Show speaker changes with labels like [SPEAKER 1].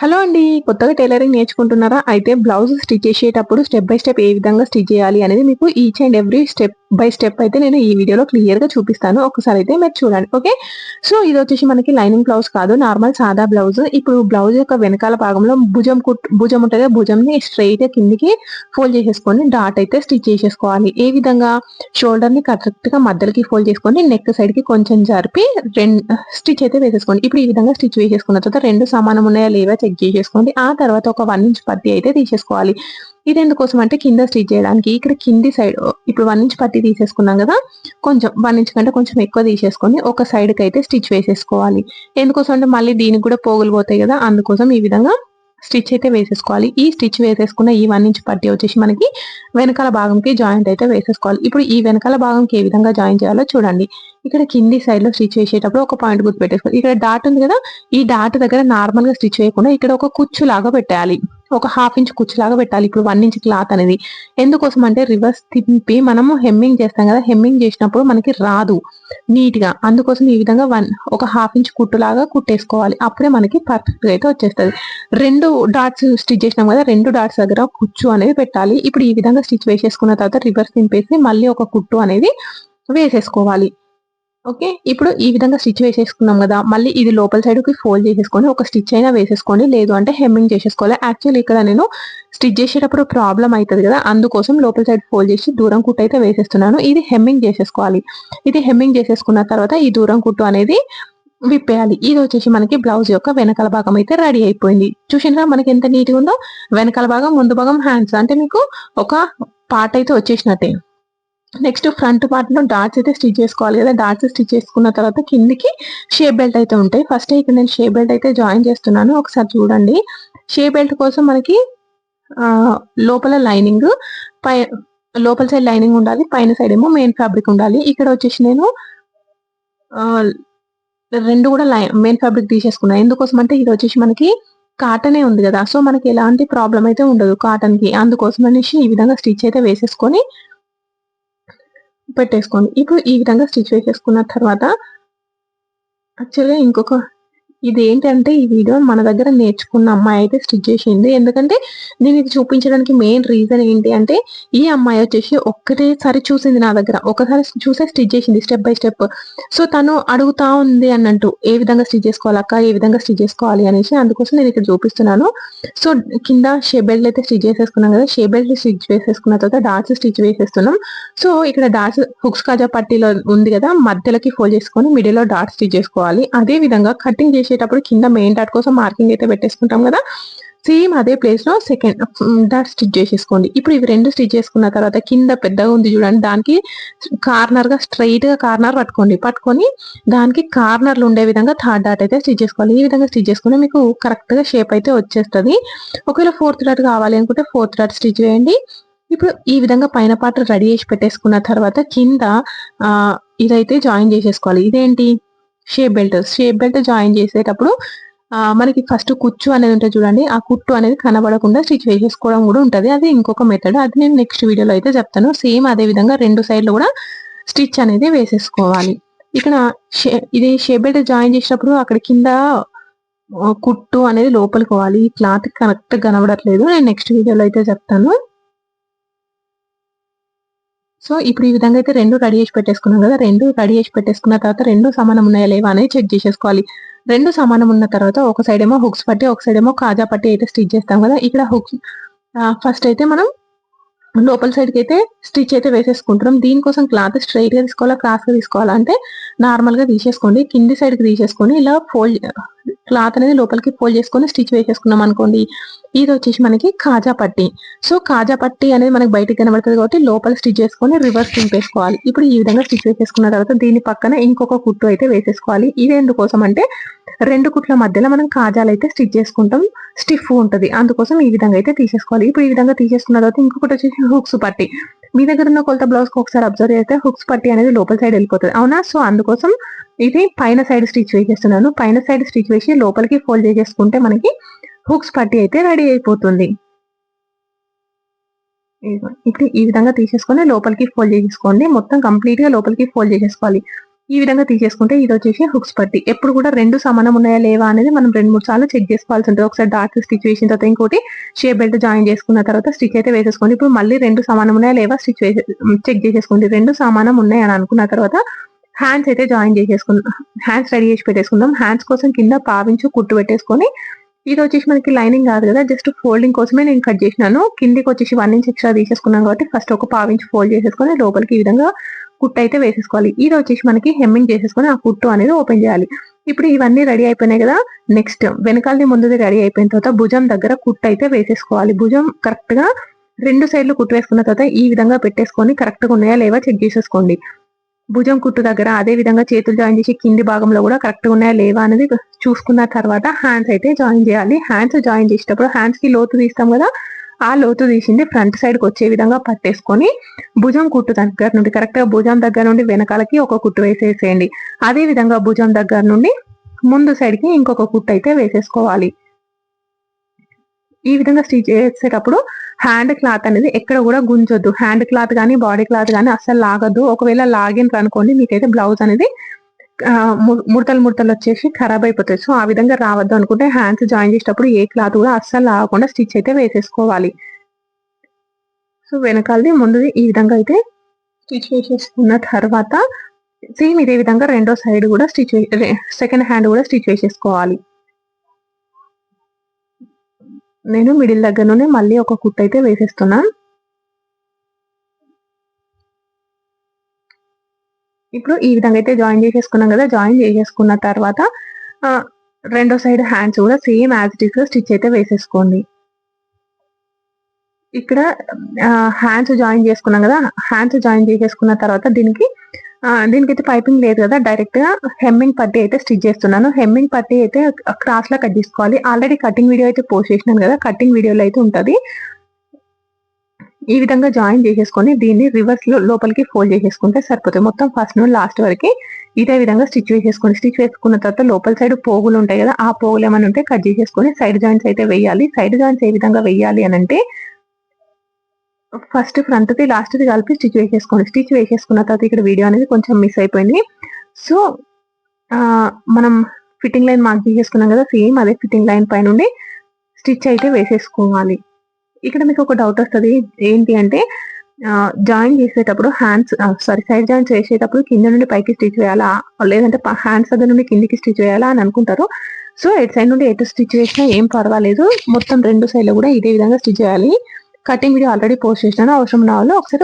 [SPEAKER 1] Hello అండి కొత్తగా tailoring నేర్చుకుంటున్నారా? అయితే బ్లౌజ్ స్టిచ్ చేసేటప్పుడు స్టెప్ బై స్టెప్ ఏ విధంగా స్టిచ్ చేయాలి అనేది మీకు each and every step by step అయితే నేను ఈ వీడియోలో క్లియర్గా చూపిస్తాను. ఒకసారి అయితే మీరు చూడండి ఓకే సో ఇది వచ్చేసి మనకి లైనింగ్ బ్లౌజ్ కాదు నార్మల్ సాదా బ్లౌజ్ ఇప్పుడు బ్లౌజ్ యొక్క వెనకాల భాగంలో భుజం కుట్ భుజం ఉంటుంది భుజం ని స్ట్రైట్ కిందికి ఫోల్డ్ చేసేసుకొని డాట్ అయితే స్టిచ్ చేసేసుకోవాలి. ఏ విధంగా? షోల్డర్ని కరెక్ట్గా మధ్యలోకి ఫోల్డ్ చేసుకొని నెక్ సైడ్కి కొంచెం జరిపి రెండు స్టిచ్ అయితే వేసేసుకోండి. ఇప్పుడు ఈ విధంగా స్టిచ్ వేసేసుకున్న తర్వాత రెండు సమానం ఉన్నాయా లేవా చెక్ చేసేసుకోండి. ఆ తర్వాత ఒక వన్ ఇంచ్ పత్తి అయితే తీసేసుకోవాలి. ఇది ఎందుకోసం అంటే కింద స్టిచ్ చేయడానికి. ఇక్కడ కింది సైడ్ ఇప్పుడు వన్ ఇంచ్ పత్తి తీసేసుకున్నాం కదా కొంచెం వన్ ఇంచ్ కంటే కొంచెం ఎక్కువ తీసేసుకొని ఒక సైడ్కి అయితే స్టిచ్ వేసేసుకోవాలి. ఎందుకోసం అంటే మళ్ళీ దీనికి కూడా పోగులు పోతాయి కదా అందుకోసం ఈ విధంగా స్టిచ్ అయితే వేసేసుకోవాలి. ఈ స్టిచ్ వేసేసుకున్న ఈ వన్ ఇంచ్ పట్టి వచ్చేసి మనకి వెనకాల భాగంకి జాయింట్ అయితే వేసేసుకోవాలి. ఇప్పుడు ఈ వెనకాల భాగంకి ఏ విధంగా జాయిన్ చేయాలో చూడండి. ఇక్కడ కింది సైడ్లో స్టిచ్ వేసేటప్పుడు ఒక పాయింట్ గుర్తు పెట్టేసుకోవాలి ఇక్కడ డాట్ ఉంది కదా ఈ డాట్ దగ్గర నార్మల్గా స్టిచ్ వేయకుండా ఇక్కడ ఒక కుచ్చు లాగా పెట్టాలి ఒక హాఫ్ ఇంచ్ కుచ్చు లాగా పెట్టాలి. ఇప్పుడు వన్ ఇంచ్ క్లాత్ అనేది. ఎందుకోసం అంటే రివర్స్ తింపి మనము హెమ్మింగ్ చేస్తాం కదా. హెమ్మింగ్ చేసినప్పుడు మనకి రాదు. నీట్గా అందుకోసం ఈ విధంగా వన్ ఒక హాఫ్ ఇంచ్ కుట్టు లాగా కుట్టేసుకోవాలి. అప్పుడే మనకి పర్ఫెక్ట్గా అయితే వచ్చేస్తుంది. రెండు డాట్స్ స్టిచ్ చేసినాం కదా. రెండు డాట్స్ దగ్గర కుచ్చు అనేది పెట్టాలి. ఇప్పుడు ఈ విధంగా స్టిచ్ వేసేసుకున్న తర్వాత రివర్స్ తింపేసి మళ్ళీ ఒక కుట్టు అనేది వేసేసుకోవాలి. ఓకే? ఇప్పుడు ఈ విధంగా స్టిచ్ వేసేసుకున్నాం కదా మళ్ళీ ఇది లోపల సైడ్కి ఫోల్డ్ చేసేసుకొని ఒక స్టిచ్ అయినా వేసేసుకోండి. లేదు అంటే హెమ్మింగ్ చేసేసుకోవాలి. యాక్చువల్లీ ఇక్కడ నేను స్టిచ్ చేసేటప్పుడు ప్రాబ్లం అవుతుంది కదా అందుకోసం లోపల సైడ్ ఫోల్డ్ చేసి దూరం కుట్టు అయితే వేసేస్తున్నాను. ఇది హెమ్మింగ్ చేసేసుకోవాలి. ఇది హెమ్మింగ్ చేసేసుకున్న తర్వాత ఈ దూరం కుట్టు అనేది విప్పేయాలి. ఇది వచ్చేసి మనకి బ్లౌజ్ యొక్క వెనకాల భాగం అయితే రెడీ అయిపోయింది. చూసినా మనకి ఎంత నీట్గా ఉందో? వెనకాల భాగం ముందు భాగం హ్యాండ్స్. అంటే మీకు ఒక పార్ట్ అయితే వచ్చేసినట్టే. నెక్స్ట్ ఫ్రంట్ పార్ట్లో డాట్స్ అయితే స్టిచ్ చేసుకోవాలి కదా. డాట్స్ స్టిచ్ చేసుకున్న తర్వాత కిందికి షేప్ బెల్ట్ అయితే ఉంటాయి. ఫస్ట్ ఇక్కడ నేను షేప్ బెల్ట్ అయితే జాయిన్ చేస్తున్నాను. ఒకసారి చూడండి. షేప్ బెల్ట్ కోసం మనకి లోపల లైనింగ్ పై లోపల సైడ్ లైనింగ్ ఉండాలి. పైన సైడ్ ఏమో మెయిన్ ఫ్యాబ్రిక్ ఉండాలి. ఇక్కడ వచ్చేసి నేను రెండు కూడా మెయిన్ ఫ్యాబ్రిక్ తీసేసుకున్నాను ఎందుకోసం అంటే ఇది వచ్చేసి మనకి కాటనే ఉంది కదా. సో మనకి ఎలాంటి ప్రాబ్లం అయితే ఉండదు కాటన్కి అందుకోసం అనేసి ఈ విధంగా స్టిచ్ అయితే వేసేసుకొని పెట్టేసుకోండి. ఇప్పుడు ఈ విధంగా స్టిచ్ వేసేసుకున్న తర్వాత యాక్చువల్గా ఇంకొక ఇది ఏంటంటే ఈ వీడియో మన దగ్గర నేర్చుకున్న అమ్మాయి అయితే స్టిచ్ చేసింది. ఎందుకంటే నేను ఇది చూపించడానికి మెయిన్ రీజన్ ఏంటి అంటే ఈ అమ్మాయి వచ్చేసి ఒక్కటేసారి చూసింది నా దగ్గర. ఒకసారి చూసే స్టిచ్ చేసింది స్టెప్ బై స్టెప్ సో తను అడుగుతా ఉంది అన్నట్టు ఏ విధంగా స్టిచ్ చేసుకోవాలి అక్క ఏ విధంగా స్టిచ్ చేసుకోవాలి అనేసి అందుకోసం నేను ఇక్కడ చూపిస్తున్నాను. సో కింద షేబెల్ట్ అయితే స్టిచ్ చేసేసుకున్నాం కదా షేబెల్ట్ స్టిచ్ వేసేసుకున్న తర్వాత డాట్స్ స్టిచ్ వేసేస్తున్నాం. సో ఇక్కడ డాట్స్ హుక్స్ కాజా పట్టీలో ఉంది కదా మధ్యలోకి ఫోల్డ్ చేసుకొని మిడిల్లో స్టిచ్ చేసుకోవాలి. అదే విధంగా కటింగ్ చేసి చేసేటప్పుడు కింద మెయిన్ డాట్ కోసం మార్కింగ్ అయితే పెట్టేసుకుంటాం కదా. సేమ్ అదే ప్లేస్లో సెకండ్ డాట్ స్టిచ్ చేసేసుకోండి. ఇప్పుడు ఇవి రెండు స్టిచ్ చేసుకున్న తర్వాత కింద పెద్దగా ఉంది చూడండి. దానికి కార్నర్గా కార్నర్ పట్టుకోండి. పట్టుకొని దానికి కార్నర్లు ఉండే విధంగా థర్డ్ డాట్ అయితే స్టిచ్ చేసుకోవాలి. ఈ విధంగా స్టిచ్ చేసుకుంటే మీకు కరెక్ట్గా షేప్ అయితే వచ్చేస్తుంది. ఒకవేళ ఫోర్త్ డాట్ కావాలి అనుకుంటే ఫోర్త్ డాట్ స్టిచ్ చేయండి ఇప్పుడు ఈ విధంగా పైన పాట రెడీ చేసి పెట్టేసుకున్న తర్వాత కింద ఇదైతే జాయిన్ చేసేసుకోవాలి. ఇదేంటి? Shape belt. Shape belt join చేసేటప్పుడు మనకి ఫస్ట్ కుచ్చు అనేది ఉంటుంది చూడండి. ఆ కుట్టు అనేది కనబడకుండా స్టిచ్ వేసేసుకోవడం కూడా ఉంటుంది. అది ఇంకొక మెథడ్ అది నేను నెక్స్ట్ వీడియోలో అయితే చెప్తాను. సేమ్ అదే విధంగా రెండు సైడ్లు కూడా స్టిచ్ అనేది వేసేసుకోవాలి. ఇక్కడ ఇది షేప్ బెల్ట్ జాయిన్ చేసినప్పుడు అక్కడ కింద కుట్టు అనేది లోపలికి పోవాలి. ఈ క్లాత్ కరెక్ట్ కనబడట్లేదు. నేను నెక్స్ట్ వీడియోలో అయితే చెప్తాను. సో ఇప్పుడు ఈ విధంగా అయితే రెండు రెడీ చేసి పెట్టేసుకున్నాం కదా రెండు రెడీ చేసి పెట్టేసుకున్న తర్వాత రెండు సమానం ఉన్నాయా లేవా అనేది చెక్ చేసేసుకోవాలి. రెండు సమానం ఉన్న తర్వాత ఒక సైడ్ ఏమో హుక్స్ పట్టి ఒక సైడ్ ఏమో కాజా పట్టి అయితే స్టిచ్ చేస్తాం కదా. ఇక్కడ హుక్స్ ఫస్ట్ అయితే మనం లోపల సైడ్కి అయితే స్టిచ్ అయితే వేసేసుకుంటున్నాం. దీనికోసం క్లాత్ స్ట్రైట్గా తీసుకోవాలా క్రాస్గా తీసుకోవాలంటే నార్మల్గా తీసేసుకోండి. కింది సైడ్కి తీసేసుకొని ఇలా ఫోల్డ్ క్లాత్ అనేది లోపలికి ఫోల్డ్ చేసుకొని స్టిచ్ వేసేసుకున్నాం అనుకోండి. ఇది వచ్చేసి మనకి కాజా పట్టి. సో కాజా పట్టి అనేది మనకి బయటకి కనబడుతుంది కాబట్టి లోపల స్టిచ్ చేసుకొని రివర్స్ తింపేసుకోవాలి ఇప్పుడు ఈ విధంగా స్టిచ్ వేసేసుకున్న తర్వాత దీని పక్కన ఇంకొక కుట్టు అయితే వేసేసుకోవాలి. ఇది ఎందుకోసం అంటే రెండు కుట్ల మధ్యలో మనం కాజాలు అయితే స్టిచ్ చేసుకుంటాం. స్టిఫ్ ఉంటుంది. అందుకోసం ఈ విధంగా అయితే తీసేసుకోవాలి. ఇప్పుడు ఈ విధంగా తీసేసుకున్న తర్వాత ఇంకొకటి వచ్చేసి హుక్స్ పట్టి. మీ దగ్గర ఉన్న కొలత బ్లౌజ్ ఒకసారి అబ్జర్వ్ చేస్తే హుక్స్ పట్టి అనేది లోపల సైడ్ వెళ్ళిపోతుంది. అవునా? సో అందుకోసం ఇది పైన సైడ్ స్టిచ్ వేసేస్తున్నాను. పైన సైడ్ స్టిచ్ వేసి లోపలికి ఫోల్డ్ చేసేసుకుంటే మనకి హుక్స్ పట్టి అయితే రెడీ అయిపోతుంది. ఇప్పుడు ఈ విధంగా తీసేసుకొని లోపలికి ఫోల్డ్ చేసేసుకోండి. మొత్తం కంప్లీట్గా లోపలికి ఫోల్డ్ చేసేసుకోవాలి. ఈ విధంగా తీసేసుకుంటే ఇది వచ్చేసి హుక్స్ పట్టి. ఎప్పుడు కూడా రెండు సమానం ఉన్నాయా లేవా అనేది మనం రెండు మూడు సార్లు చెక్ చేసుకోవాల్సి ఉంటుంది. ఒకసారి డార్క్ స్టిచ్ వేసిన తర్వాత ఇంకోటి షేప్ బెల్ట్ జాయిన్ చేసుకున్న తర్వాత స్టిచ్ అయితే వేసేసుకోండి. ఇప్పుడు మళ్ళీ రెండు సమానం ఉన్నాయా లేవా స్టిచ్ వేసే చెక్ చేసేసుకోండి. రెండు సమానం ఉన్నాయి అని అనుకున్న తర్వాత హ్యాండ్స్ అయితే జాయిన్ చేసేసుకుందాం హ్యాండ్స్ రెడీ చేసి పెట్టేసుకుందాం. హ్యాండ్స్ కోసం కింద పావించు కుట్టు పెట్టేసుకొని ఇది వచ్చేసి మనకి లైనింగ్ కాదు కదా. జస్ట్ ఫోల్డింగ్ కోసమే నేను కట్ చేసినాను. కిందికి వచ్చేసి వన్ ఇంచ్ ఎక్స్ట్రా తీసేసుకున్నాం కాబట్టి ఫస్ట్ ఒక పావించి ఫోల్డ్ చేసేసుకొని లోపలికి ఈ విధంగా కుట్టు అయితే వేసేసుకోవాలి. ఇది వచ్చేసి మనకి హెమ్మింగ్ చేసేసుకొని ఆ కుట్టు అనేది ఓపెన్ చేయాలి. ఇప్పుడు ఇవన్నీ రెడీ అయిపోయినాయి కదా నెక్స్ట్ వెనకాలది ముందుది రెడీ అయిపోయిన తర్వాత భుజం దగ్గర కుట్టు అయితే వేసేసుకోవాలి. భుజం కరెక్ట్గా రెండు సైడ్లు కుట్టు వేసుకున్న తర్వాత ఈ విధంగా పెట్టేసుకొని కరెక్ట్గా ఉన్నాయా లేవా చెక్ చేసేసుకోండి. భుజం కుట్టు దగ్గర అదే విధంగా చేతులు జాయిన్ చేసి కింది భాగంలో కూడా కరెక్ట్గా ఉన్నాయా లేవా అనేది చూసుకున్న తర్వాత హ్యాండ్స్ అయితే జాయిన్ చేయాలి. హ్యాండ్స్ జాయిన్ చేసేటప్పుడు హ్యాండ్స్కి లోతు తీస్తాం కదా ఆ లోతు తీసింది ఫ్రంట్ సైడ్కి వచ్చే విధంగా పట్టేసుకొని భుజం కుట్టు దగ్గర నుండి కరెక్ట్గా భుజం దగ్గర నుండి వెనకాలకి ఒక కుట్టు వేసేసేయండి. అదే విధంగా భుజం దగ్గర నుండి ముందు సైడ్కి ఇంకొక కుట్టు అయితే వేసేసుకోవాలి. ఈ విధంగా స్టిచ్ చేసేటప్పుడు హ్యాండ్ క్లాత్ అనేది ఎక్కడ కూడా గుంజొద్దు. హ్యాండ్ క్లాత్ కానీ బాడీ క్లాత్ కానీ అస్సలు లాగద్దు. ఒకవేళ లాగినరు అనుకోండి మీకైతే బ్లౌజ్ అనేది ముడతలు ముడతలు వచ్చేసి ఖరాబ్ అయిపోతాయి. సో ఆ విధంగా రావద్దు అనుకుంటే హ్యాండ్స్ జాయిన్ చేసేటప్పుడు ఏ క్లాత్ కూడా అస్సలు లాగకుండా స్టిచ్ అయితే వేసేసుకోవాలి. సో వెనకాలది ముందుది ఈ విధంగా అయితే స్టిచ్ వేసేసుకున్న తర్వాత సేమ్ ఇదే విధంగా రెండో సైడ్ కూడా స్టిచ్ సెకండ్ హ్యాండ్ కూడా స్టిచ్ వేసేసుకోవాలి. నేను మిడిల్ దగ్గర నుండి మళ్ళీ ఒక కుట్ అయితే వేసేస్తున్నాను ఇప్పుడు ఈ విధంగా అయితే జాయిన్ చేసేసుకున్నాం కదా జాయిన్ చేసేసుకున్న తర్వాత రెండో సైడ్ హ్యాండ్స్ కూడా same as it is stitch అయితే వేసేసుకోండి. ఇక్కడ హ్యాండ్స్ జాయిన్ చేసుకున్నాం కదా హ్యాండ్స్ జాయిన్ చేసేసుకున్న తర్వాత దీనికి దీనికైతే పైపింగ్ లేదు కదా డైరెక్ట్గా హెమ్మింగ్ పట్టి అయితే స్టిచ్ చేస్తున్నాను. హెమ్మింగ్ పట్టి అయితే క్రాస్ లా కట్ చేసుకోవాలి. ఆల్రెడీ కటింగ్ వీడియో అయితే పోస్ట్ చేసినాను కదా కటింగ్ వీడియోలో అయితే ఉంటుంది. ఈ విధంగా జాయిన్ చేసేసుకొని దీన్ని రివర్స్లో లోపలికి ఫోల్డ్ చేసేసుకుంటే సరిపోతుంది. మొత్తం ఫస్ట్ నుండి లాస్ట్ వరకు ఇదే విధంగా స్టిచ్ వేసేసుకోండి స్టిచ్ వేసుకున్న తర్వాత లోపల సైడ్ పోగులు ఉంటాయి కదా ఆ పోగులు ఏమైనా ఉంటే కట్ చేసేసుకొని సైడ్ జాయింట్స్ అయితే వేయాలి. సైడ్ జాయింట్స్ ఏ విధంగా వేయాలి అని అంటే ఫస్ట్ ఫ్రంట్ది లాస్ట్ది కలిపి స్టిచ్ వేసేసుకోండి స్టిచ్ వేసేసుకున్న తర్వాత ఇక్కడ వీడియో అనేది కొంచెం మిస్ అయిపోయింది. సో మనం ఫిట్టింగ్ లైన్ మార్క్ చేసేసుకున్నాం కదా సేమ్ అదే ఫిట్టింగ్ లైన్ పైన స్టిచ్ అయితే వేసేసుకోవాలి. ఇక్కడ మీకు ఒక డౌట్ వస్తుంది. ఏంటి అంటే జాయిన్ చేసేటప్పుడు హ్యాండ్స్ సారీ సైడ్ జాయిన్ చేసేటప్పుడు కింద నుండి పైకి స్టిచ్ వేయాలా? లేదంటే హ్యాండ్స్ దగ్గర నుండి కిందికి స్టిచ్ వేయాలా అని అనుకుంటారు. సో ఎటు సైడ్ నుండి ఎటు స్టిచ్ వేసినా ఏం పర్వాలేదు. మొత్తం రెండు సైడ్లు కూడా ఇదే విధంగా స్టిచ్ చేయాలి. కటింగ్ వీడియో ఆల్రెడీ పోస్ట్ చేసినాను. అవసరం ఉన్న వాళ్ళు ఒకసారి